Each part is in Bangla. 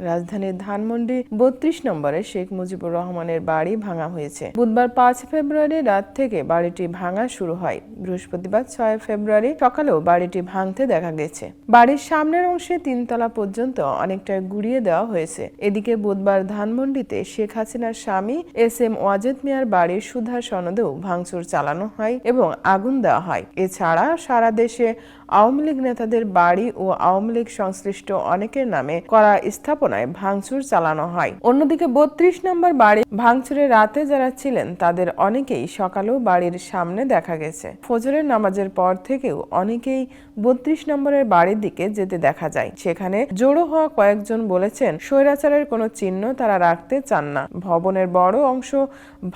রাজধানীর ধানমন্ডি বত্রিশ নম্বরে শেখ মুজিবুর রহমানের বাড়ি ভাঙা হয়েছে। বুধবার পাঁচ ফেব্রুয়ারি রাত থেকে বাড়িটি ভাঙা শুরু হয়। বৃহস্পতিবার ছয় ফেব্রুয়ারি সকালেও বাড়িটি ভাঙতে দেখা গেছে। বাড়ির সামনের অংশে তিনতলা পর্যন্ত অনেকটা গুড়িয়ে দেওয়া হয়েছে। এদিকে বুধবার ধানমন্ডিতে শেখ হাসিনার স্বামী এস এম ওয়াজেদ মিয়ার বাড়ির সুধা সনদেও ভাঙচুর চালানো হয় এবং আগুন দেওয়া হয়। এছাড়া সারা দেশে আওয়ামী লীগ নেতাদের বাড়ি ও আওয়ামী লীগ সংশ্লিষ্ট অনেকের নামে করা স্থাপনায় ভাঙচুর চালানো হয়। অন্যদিকে বত্রিশ নম্বর বাড়ি ভাঙচুরে রাতে যারা ছিলেন, তাদের অনেকেই সকালেও বাড়ির সামনে দেখা গেছে। ফজরের নামাজের পর থেকেও অনেকেই বত্রিশ নম্বরের বাড়ির দিকে যেতে দেখা যায়। সেখানে জড়ো হওয়া কয়েকজন বলেছেন, স্বৈরাচারের কোনো চিহ্ন তারা রাখতে চান না। ভবনের বড় অংশ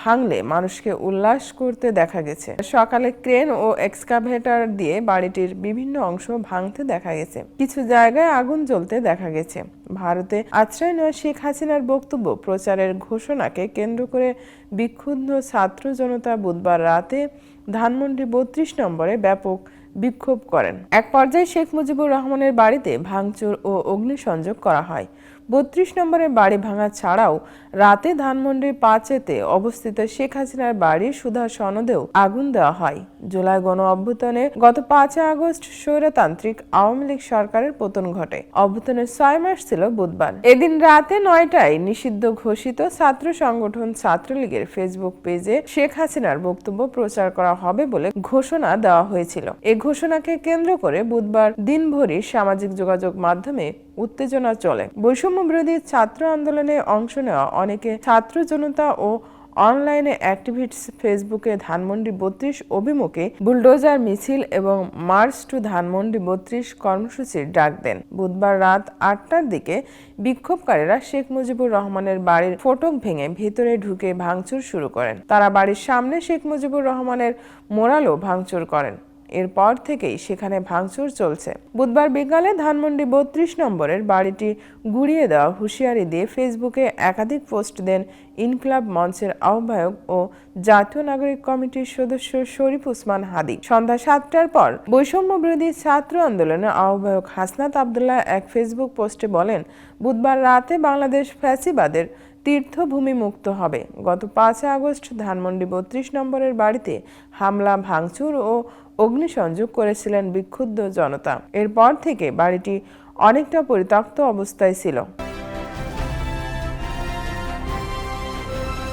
ভাঙলে মানুষকে উল্লাস করতে দেখা গেছে। সকালে ক্রেন ও এক্সকাভেটর দিয়ে বাড়িটির বিভিন্ন অংশ ভাঙতে দেখা গেছে। কিছু জায়গায় আগুন জ্বলতে দেখা গেছে। ভারতে আশ্রয় নেওয়া শেখ হাসিনার বক্তব্য, প্রচারের ঘোষণাকে কেন্দ্র করে বিক্ষুব্ধ ছাত্র জনতা বুধবার রাতে ধানমন্ডি বত্রিশ নম্বরে ব্যাপক বিক্ষোভ করেন। এক পর্যায়ে শেখ মুজিবুর রহমানের বাড়িতে ভাঙচুর ও অগ্নিসংযোগ করা হয়। বত্রিশ নম্বরের বাড়ি ভাঙা ছাড়াও রাতে ধানমন্ডির পাঁচেতে অবস্থিত শেখ হাসিনার বাড়ির সুধা সনদেও আগুন দেওয়া হয়। জুলাই গণ অভ্যুত্থানে গত পাঁচই আগস্ট স্বৈরতান্ত্রিক আওয়ামী লীগ সরকারের পতন ঘটে। অভ্যুত্থানের ছয় মাস ছিল বুধবার। এদিন রাতে নয়টায় নিষিদ্ধ ঘোষিত ছাত্র সংগঠন ছাত্রলীগের ফেসবুক পেজে শেখ হাসিনার বক্তব্য প্রচার করা হবে বলে ঘোষণা দেওয়া হয়েছিল। এই ঘোষণাকে কেন্দ্র করে বুধবার দিনভরই সামাজিক যোগাযোগ মাধ্যমে উত্তেজনা চলে। বৈষম্য বিরোধী ছাত্র আন্দোলনে অংশ নেওয়া অনেকে ছাত্র জনতা ও অনলাইনে অ্যাক্টিভিস্ট ফেসবুকে ধানমন্ডি বত্রিশ অভিমুখে বুলডোজার মিছিল এবং মার্চ টু ধানমন্ডি বত্রিশ কর্মসূচির ডাক দেন। বুধবার রাত আটটার দিকে বিক্ষোভকারীরা শেখ মুজিবুর রহমানের বাড়ির ফটক ভেঙে ভেতরে ঢুকে ভাঙচুর শুরু করেন। তারা বাড়ির সামনে শেখ মুজিবুর রহমানের মোরালও ভাঙচুর করেন। এরপর থেকেই সেখানে ভাঙচুর চলছে। বুধবার বিকালে ধানমন্ডি বত্রিশ নম্বরের বাড়িটি গুড়িয়ে দেওয়া হুঁশিয়ারি দিয়ে ফেসবুকে একাধিক পোস্ট দেন ইনকলাব মঞ্চের আহ্বায়ক ও জাতীয় নাগরিক কমিটির সদস্য শরীফ উসমান হাদি। সন্ধ্যা সাতটার পর বৈষম্য বিরোধী ছাত্র আন্দোলনের আহ্বায়ক হাসনাত আবদুল্লাহ এক ফেসবুক পোস্টে বলেন, বুধবার রাতে বাংলাদেশ ফ্যাসিবাদের তীর্থভূমি মুক্ত হবে। গত পাঁচ আগস্ট ধানমন্ডি বত্রিশ নম্বরের বাড়িতে হামলা, ভাঙচুর ও অগ্নিসংযোগ করেছিলেন বিক্ষুব্ধ জনতা। এরপর থেকে বাড়িটি অনেকটা পরিত্যক্ত অবস্থায় ছিল।